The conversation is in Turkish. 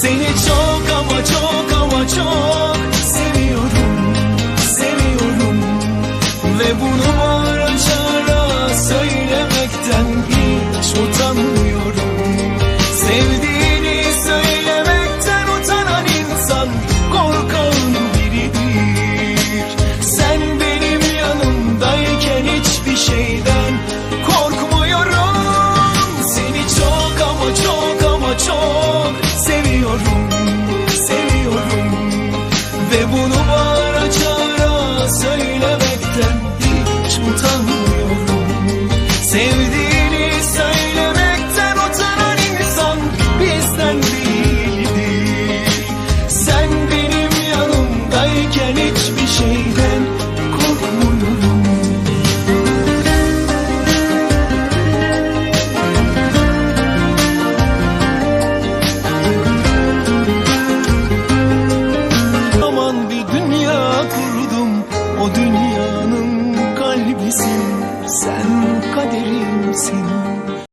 Seni çok ama ve bunu O dünyanın kalbisin Sen kaderimsin.